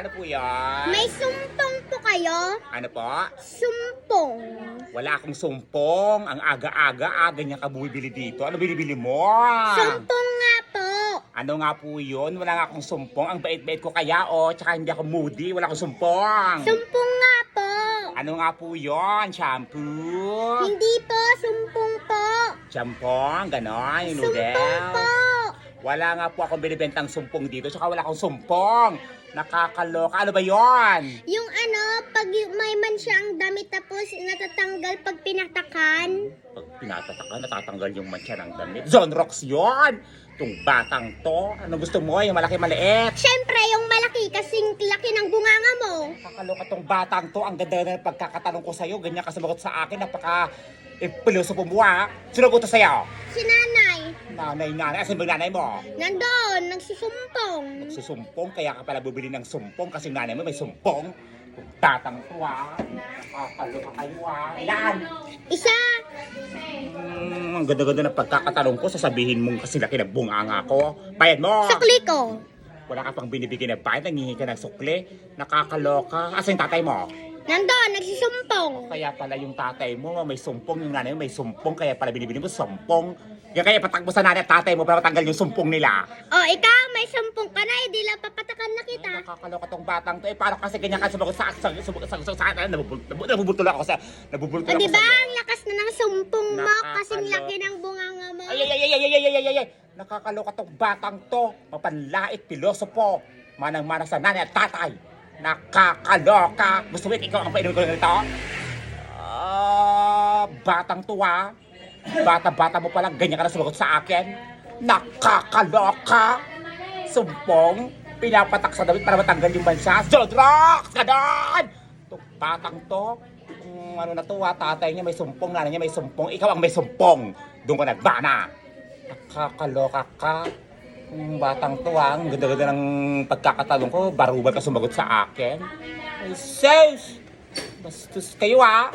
Ano po yan? May sumpong po kayo? Ano po? Sumpong. Wala akong sumpong. Ang aga-aga, aga niya ka bumibili dito. Ano binibili mo? Sumpong nga po. Ano nga po yun? Wala nga akong sumpong. Ang bait-bait ko kaya, oh. Tsaka hindi ako moody. Wala akong sumpong. Sumpong nga po. ano nga po yun? Shampoo? Hindi po, sumpong po. Champong? Ganon? Yung Sumpong noodle? po. Wala nga po akong binibentang sumpong dito. Tsaka wala akong sumpong. Nakakaloka. Ano ba yon? Yung ano, pag may man siyang damit tapos natatanggal pag pinatakan. Pag pinatatakan, natatanggal yung mancha ng damit. Zonrox yon! Itong batang to. Ano gusto mo? Yung malaki-maliit. Siyempre, yung malaki kasing laki ng bunganga mo. Nakakaloka tong batang to. Ang ganda na ng pagkakatanong ko sa'yo. Ganyan ka sumagot sa akin. Napaka ipiloso po mo ha. Sino ko to sa'yo? Si nanay, Nanay, nanay. Asan ba yung nanay mo? nandoon, nagsusumpong. Susumpong. Kaya ka pala bubili ng sumpong kasi yung nanay mo may sumpong. Itong batang to ha. Nakakaloka kayo ha. Ilan? Isa, Mm, ang ganda-ganda ng pagkakatanong ko, sasabihin mong kasi laki ng bunganga ko. Bayad mo! sukli ko. Wala ka pang binibigyan ng bayad, nangihingi ka ng sukli. Nakakaloka. Asa yung tatay mo? Nandun, nagsisumpong. Kaya pala yung tatay mo, may sumpong. Yung nanay mo, may sumpong. Kaya pala binibili mo sumpong. Yan kaya patakbo sa nanay at tatay mo para matanggal yung sumpong nila. Oh, ikaw, may sumpong ka na. Eh, di lang papatakan na kita. Ay, nakakaloka tong batang to. Eh, paano kasi ganyan ka sumagot sa sa sa sa sa sa nabubultol ako sa nabubultol oh, ako. Di ba ang lakas na ng sumpong mo kasi laki ng bunganga mo. Ay ay ay ay ay ay ay ay. Nakakaloka tong batang to. Mapanlait, pilosopo. Manang-manang sa nanay at tatay. Nakakaloka. Gusto mo ikaw ang painumin ko ng ito? Ah, batang ah. Bata-bata mo palang ganyan ka na sumagot sa akin. Nakakaloka. Sumpong. Pinapatak sa damit para matanggal yung bansa. Jodrox! Ganon! Itong batang to. Kung ano na to ah, tatay niya may sumpong, nanay niya may sumpong, ikaw ang may sumpong. Doon ka nagbana. Nakakaloka ka. Yung batang ah, ang ganda-ganda ng pagkakatalong ko, baruban ka sumagot sa akin. Ay, sis! Bastos kayo ah!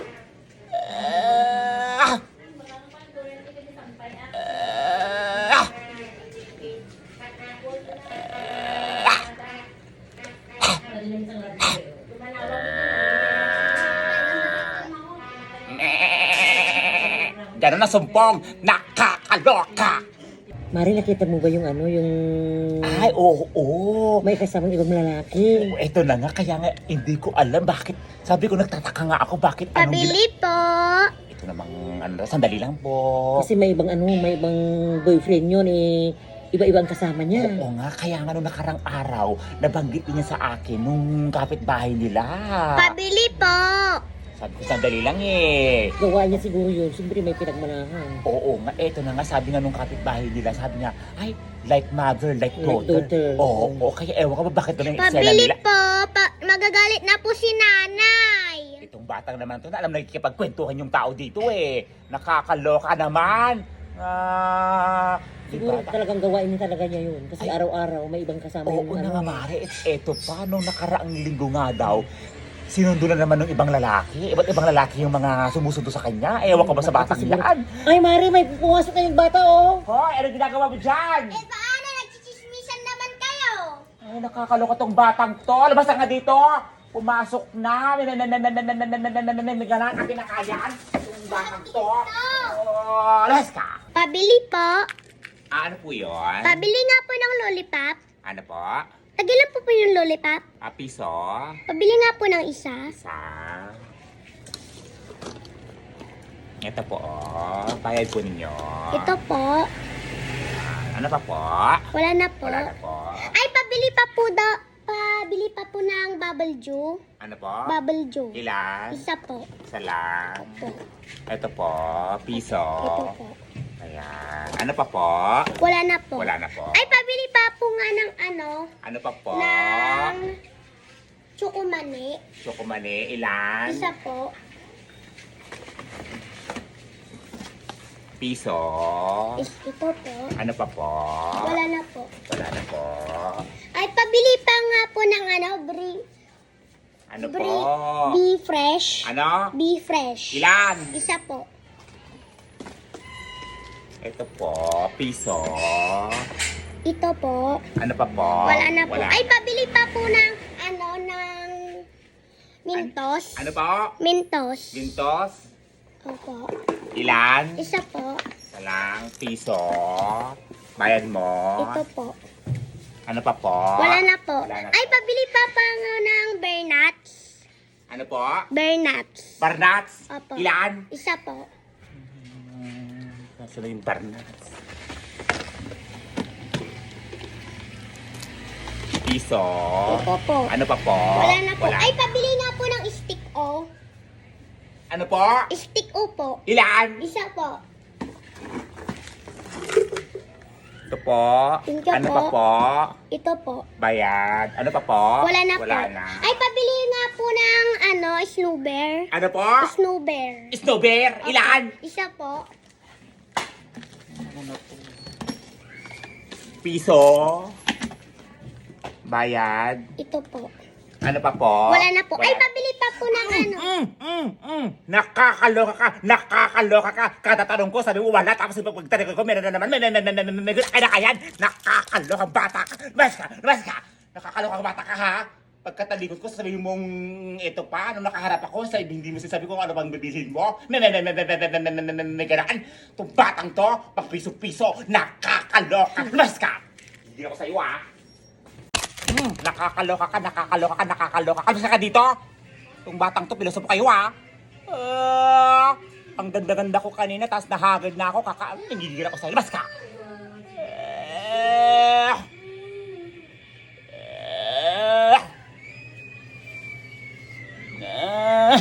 Ah! Ah! Ganun na sumpong, nakakaloka! Mari, nakita mo ba yung ano, yung Ay, oo, oo. may kasamang ibang lalaki? Ito na nga, kaya nga hindi ko alam bakit. Sabi ko, nagtataka nga ako bakit anong gina- Pabili po. Ito namang, ano, sandali lang po. Kasi may ibang ano, may ibang boyfriend yun eh. Iba-ibang kasama niya. Oo nga, kaya nga nung nakarang araw, nabanggit niya sa akin nung kapitbahay nila. Pabili po. Sabi ko, sandali lang eh. Gawa niya siguro yun. Siyempre may pinagmanahan. Oo nga, eto na nga, sabi nga nung kapitbahay nila, sabi niya, ay, like mother, like Like daughter. daughter. Oo, oo, kaya ewan ko ba bakit doon yung eksena Pabili nila. po. Pa- magagalit na po si nanay. Itong batang naman to na alam na nakikipagkwentuhan yung tao dito eh. Nakakaloka naman. Ah, di Siguro ba? talagang gawain niya talaga niya yun. Kasi Ay. araw-araw may ibang kasama Oo yung na ano. nga, Mare. Et- Eto pa, nung nakaraang linggo nga daw, sinundo na naman ng ibang lalaki. Iba't ibang lalaki yung mga sumusundo sa kanya. Ewan ko ba sa batang yan? Ay, Mari, may pumasok na yung bata, oh. Hoy, ano ginagawa mo dyan? Eh, paano? Nagchichismisan naman kayo. Ay, nakakaloka tong batang to. Labas nga dito. Pumasok na. May Tagilan po po yung lollipop. A piso? Pabili nga po ng isa. Isa? Ito po, oh. Bayad po ninyo. Ito po. Ano pa po? Wala na po. Wala na po. Ay, pabili pa po da. Pabili pa po ng bubble juice. Ano po? Bubble juice. Ilan? Isa po. Isa lang. Po. Ito po, piso. Ito po. Ayan. Ano pa po? Wala na po. Wala na po. Ay, pabili nga ng ano, Ano pa po? ng chokomani. Chokomane, ilan? Isa po. Piso. Is, ito po. Ano pa po? Wala na po. Wala na po. Ay, pabili pa nga po ng ano, bri, Ano po? bri, be fresh. Ano? Be fresh. Ilan? Isa po. Ito po, piso. Ito po. Ano pa po? Wala na po. Ay, pabili pa po ng ano, ng Mintos. Ano po? Mintos. Gintos? Opo. Ilan? Isa po. Isa lang. Piso. Bayad mo. Ito po. Ano pa po? Wala na po. Wala na Ay, po. pabili pa pa ng bear nuts. Ano po? Bear nuts. Barnats? Opo. Ilan? Isa po. Nasa na yung barnats? Piso. Ito po. Ano pa po? Wala na po. Wala. Ay, pabili nga po ng stick o. Ano po? Stick o po. Ilan? Isa po. Ito po. Thank you ano po. pa po? Ito po. Bayad. Ano pa po? Wala na Wala po. na. Ay, pabili nga po ng ano, snow bear. Ano po? Snow bear. Snow bear. Ilan? Isa po. Piso. Bayad. Ito po. Ano pa po? Wala na po. Ay, Wala. pabili pa po ng ano. Mm, mm, mm. Nakakaloka ka, nakakaloka ka. Katatanong ko, sabi mo wala, tapos pag pagtanong ko, meron na naman, meron na naman, meron na naman. Nakakaloka bata ka. Mas ka, mas ka. Nakakaloka bata ka, ha? Pagkatalikod ko, sasabihin mong ito pa, nung nakaharap ako, sa hindi mo sinasabi kung ano bang bibilhin mo. Naganaan. Itong batang to, pag piso-piso, nakakaloka. Mas ka. Hindi ako sa iyo, ha? Hmm, nakakaloka ka, nakakaloka ka, nakakaloka ka. Basta ka dito. Itong batang to, piloso po kayo ah. Ah, ang ganda-ganda ko kanina, tapos nahagad na ako, kaka... Nagigigil ako sa labas ka. Eh, eh.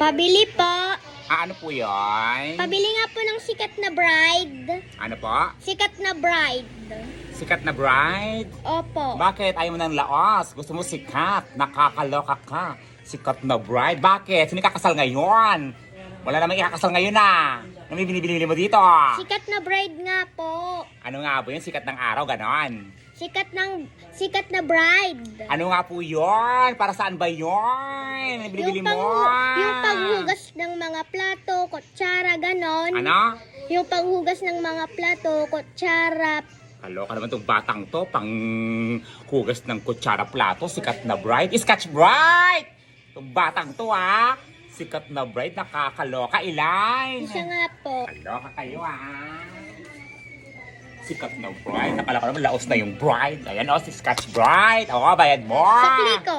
Pabili po. Ah, ano po yun? Pabili nga po ng sikat na bride. Ano po? Sikat na bride. Sikat na bride? Opo. Bakit ayaw mo ng laos? Gusto mo sikat? Nakakaloka ka. Sikat na bride? Bakit? Sino kakasal ngayon? Wala namang ikakasal ngayon na. Ano yung binibili mo dito? Sikat na bride nga po. Ano nga po yun? Sikat ng araw, ganon. Sikat ng sikat na bride. Ano nga po yun? Para saan ba yun? Binibili mo? yung paghugas ng mga plato, kutsara, ganon. Ano? Yung paghugas ng mga plato, kutsara. Kaloka naman tong batang to, pang hugas ng kutsara plato, sikat na bride. Scotch bride! Tong batang to ha, sikat na bride, nakakaloka. Ilan? Isa nga po. Kaloka kayo ah. Sikat na bride. Nakala ko naman laos na yung bride. Ayan o, si Scotch Bride. Oo, bayad mo. Sukli ko.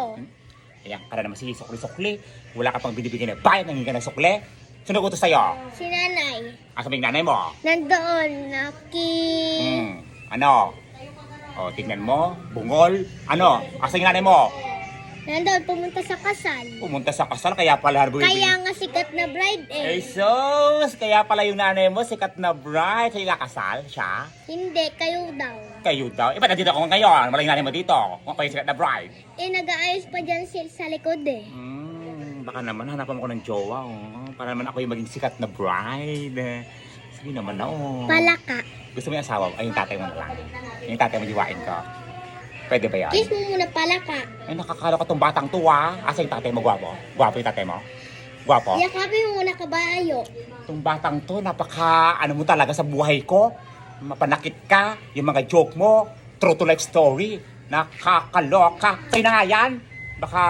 Ayan ka na naman si sukli-sukli. Wala ka pang binibigyan ng bayad, nangingin ka ng sukli. Sino utos sa'yo? Si nanay. Asa ba yung nanay mo? Nandoon, naki... Hmm, ano? O, tingnan mo. Bungol. Ano? Asa yung nanay mo? Nandoon, pumunta sa kasal. Pumunta sa kasal, kaya pala harbo Kaya nga sikat na bride Eh, eh. sus! Kaya pala yung nanay mo, sikat na bride. Kaya kakasal siya. Hindi, kayo daw. Kayo daw. Ba't nandito ako ngayon? Wala yung nanay mo dito. Kung kayo sikat na bride. Eh, nag-aayos pa dyan si, sa likod eh. Hmm, baka naman hanapan ko ng jowa, oh. Para naman ako yung maging sikat na bride. Sige naman na, oh. Palaka. Gusto mo yung asawa mo? Ay, yung tatay mo na lang. Yung tatay mo, jiwain ko. Pwede ba yan? Kiss mo muna palaka. Ay, nakakalo ka tong batang to, ah. Asa yung tatay mo, gwapo? Gwapo yung tatay mo? Gwapo? Yakapin mo muna kabayo. Itong batang to, napaka, ano mo talaga sa buhay ko. Mapanakit ka, yung mga joke mo, true to life story. Nakakaloka. Sa'yo na nga yan. Baka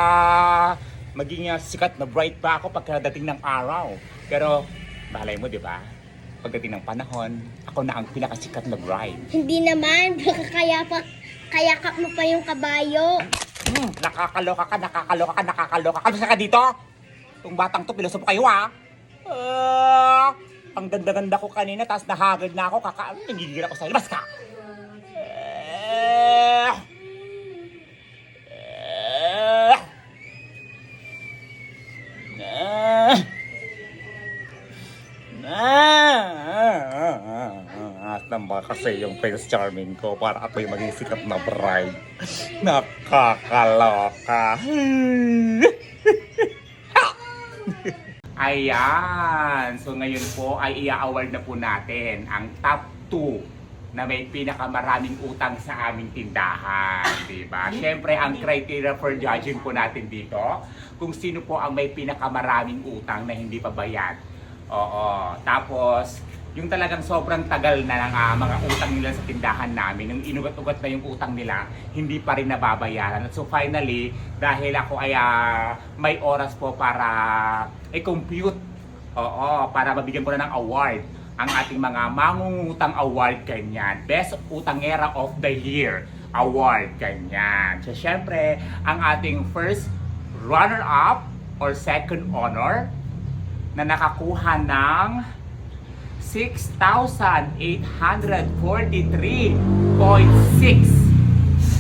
maging uh, sikat na bright pa ako pagkadating ng araw. Pero, bahalay mo, di ba? Pagdating ng panahon, ako na ang pinakasikat na bride. Hindi naman, baka kaya pa, kaya ka mo pa yung kabayo. Hmm, nakakaloka ka, nakakaloka ka, nakakaloka ka. Basta ka dito. Itong batang to, piloso po kayo ah. Ah, ang ganda-ganda ko kanina, tapos nahagad na ako, kaka... Nagigigil ako sa labas ka. Eh, eh, eh, Ah, ba kasi yung Prince Charming ko para ako yung maging sikat na bride. Nakakaloka. Ayan. So ngayon po ay i-award na po natin ang top 2 na may pinakamaraming utang sa aming tindahan, di ba? Siyempre, ang criteria for judging po natin dito, kung sino po ang may pinakamaraming utang na hindi pa bayad. Oo. Tapos, yung talagang sobrang tagal na ng ah, mga utang nila sa tindahan namin, yung inugat-ugat na yung utang nila, hindi pa rin nababayaran. At so finally, dahil ako ay ah, may oras po para i-compute, oo, para mabigyan ko na ng award ang ating mga mangungutang award ganyan. Best Utangera of the Year award ganyan. So syempre, ang ating first runner-up or second honor na nakakuha ng 6,843.6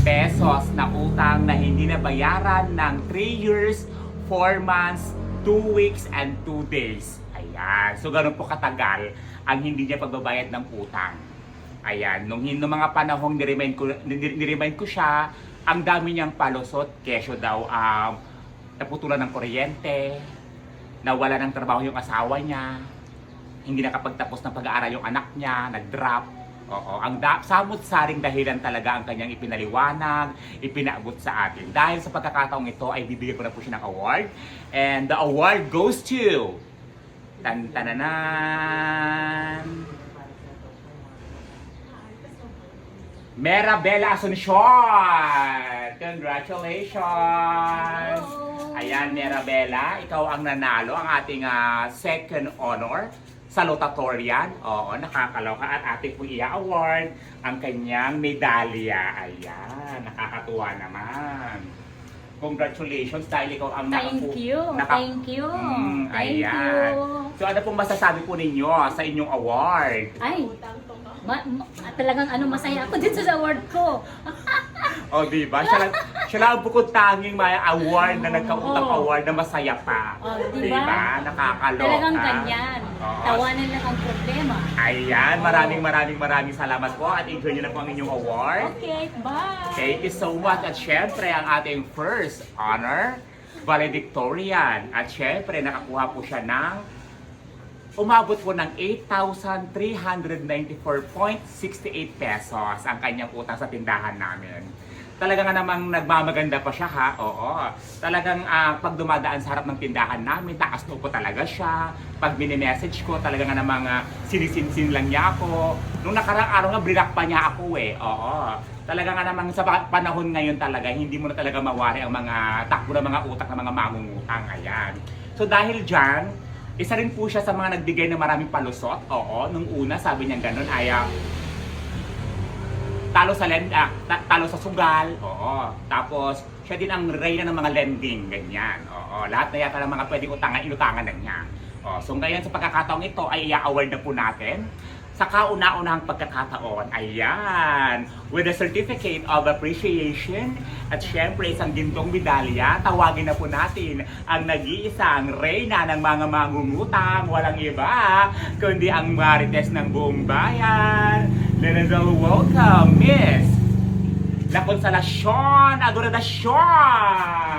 pesos na utang na hindi nabayaran ng 3 years, 4 months, 2 weeks, and 2 days. Ayan. So, ganun po katagal ang hindi niya pagbabayad ng utang. Ayan. Nung, nung mga panahong niremind ko, nir- niremind ko siya, ang dami niyang palusot. Kesyo daw, um, naputulan ng kuryente, nawala ng trabaho yung asawa niya, hindi nakapagtapos ng pag-aaral yung anak niya, nag-drop. Oo, ang da- samot-saring dahilan talaga ang kanyang ipinaliwanag, ipinaabot sa atin. Dahil sa pagkakataong ito ay bibigyan ko na po siya ng award. And the award goes to tan tananan Merabella Asuncion! Congratulations! Ayan, Merabella, ikaw ang nanalo, ang ating ah, second honor sa Lotatorian. Oo, nakakaloka at ating po i-award ang kanyang medalya. Ayan, nakakatuwa naman. Congratulations dahil ikaw ang Thank nakapu- you. naka- Thank you. Mm, Thank ayan. you. So ano pong masasabi po ninyo sa inyong award? Ay, ma- ma- talagang ano masaya ako dito sa award ko. O, di ba? Siya lang, siya lang ang bukod tanging may award na nagkautang Oo. award na masaya pa. Oh, Di ba? Nakakaloka. Talagang ganyan. Tawanan lang ang problema. Ayan, maraming maraming maraming salamat po at enjoy nyo na po ang inyong award. Okay, bye. Thank you so much. At syempre, ang ating first honor, valedictorian. At syempre, nakakuha po siya ng umabot po ng 8,394.68 pesos ang kanyang utang sa tindahan namin. Talaga nga namang nagmamaganda pa siya ha, oo. Talagang ah, pag dumadaan sa harap ng tindahan namin, taas no po talaga siya. Pag mini-message ko, talaga nga namang uh, sinisinsin lang niya ako. Nung nakarang araw nga, brinak pa niya ako eh, oo. Talaga nga namang sa pa- panahon ngayon talaga, hindi mo na talaga mawari ang mga takbo ng mga utak ng mga mangungutang. Ayan. So dahil dyan, isa rin po siya sa mga nagbigay ng maraming palusot. Oo, nung una sabi niya ganun ay ah, talo sa lend, ah, ta- talo sa sugal. Oo. Tapos siya din ang reyna ng mga lending, ganyan. Oo, lahat na yata ng mga pwedeng utangan, inutangan na niya. Oo, so ngayon sa pagkakataong ito ay i-award na po natin sa kauna-unahang pagkakataon, ayan, with a certificate of appreciation at syempre isang gintong medalya, tawagin na po natin ang nag-iisang reyna ng mga mangungutang, walang iba, kundi ang marites ng buong bayan. Let us all welcome Miss La Consolacion Adoradasyon!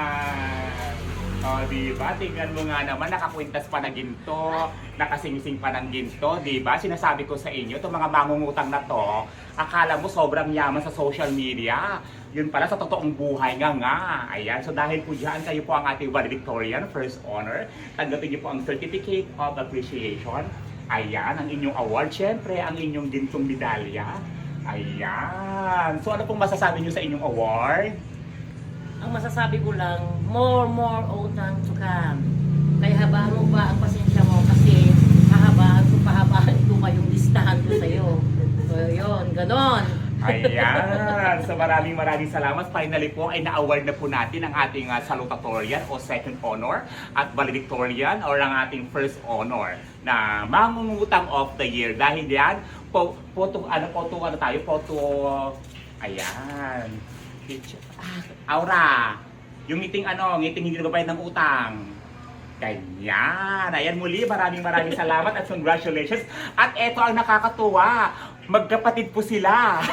O, di ba? Tingnan mo nga naman, nakakwintas pa na ginto, nakasingsing pa ng ginto, di ba? Sinasabi ko sa inyo, itong mga mangungutang na to, akala mo sobrang yaman sa social media. Yun pala sa totoong buhay nga nga. Ayan, so dahil po dyan, kayo po ang ating valedictorian, first honor. Tanggapin niyo po ang Certificate of Appreciation. Ayan, ang inyong award, syempre, ang inyong gintong medalya. Ayan. So ano pong masasabi niyo sa inyong award? Ang masasabi ko lang, more, more utang to come. Kaya habaan mo pa ang pasensya mo kasi hahabaan ko, pahabaan ko pa yung listahan ko sa'yo. So, yun, ganon. Ayan. So maraming maraming salamat. Finally po ay na-award na po natin ang ating uh, salutatorian o second honor at valedictorian or ang ating first honor na mangungutang of the year. Dahil yan, po, photo, ano, photo, ano tayo, photo, ayan. Picture. Ah, aura. Yung ngiting ano, ngiting hindi nagbabayad ng utang. Ganyan. Ayan muli, maraming maraming salamat at congratulations. At eto ang nakakatuwa, magkapatid po sila.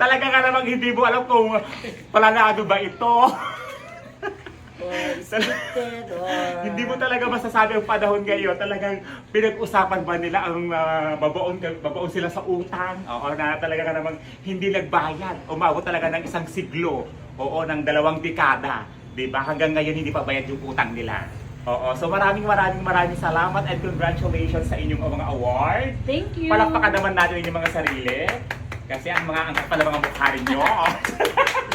Talaga nga namang hindi mo alam kung palangado ba ito. Or hindi mo talaga masasabi ang panahon ngayon. Talagang pinag-usapan ba nila ang uh, babaon, babaon sila sa utang? Oo, na talaga nga namang hindi nagbayad. Umabot talaga ng isang siglo. Oo, ng dalawang dekada. Di ba? Hanggang ngayon hindi pa bayad yung utang nila. Oo, so maraming maraming maraming salamat and congratulations sa inyong mga award. Thank you. Palakpakan naman natin inyong mga sarili. Kasi ang mga ang kapal ng mga mukha ninyo.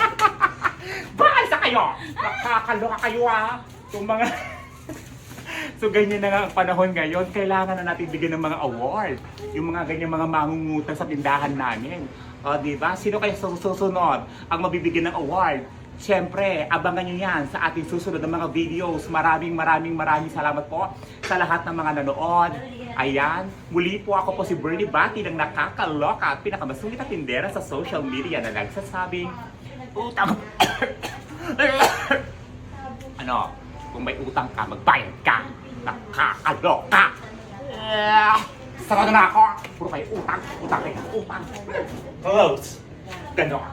Baal sa kayo! Nakakaloka kayo ah! Kung mga... so ganyan na nga ang panahon ngayon, kailangan na natin bigyan ng mga award. Yung mga ganyan mga mangungutang sa tindahan namin. O, di ba? Sino sus- susunod ang mabibigyan ng award? Siyempre, abangan nyo yan sa ating susunod na mga videos. Maraming maraming maraming salamat po sa lahat ng mga nanood. Ayan, muli po ako po si Bernie Bati ng nakakaloka at pinakamasulit at tindera sa social media na nagsasabing อู้ตำอันนอกลงไปอู้ตำกาบักไปกาตักขาอันหอกกาสวัสดีนะข้อลงไปอู้ตังอู้ตังเลยอู้ตังเออกันดอก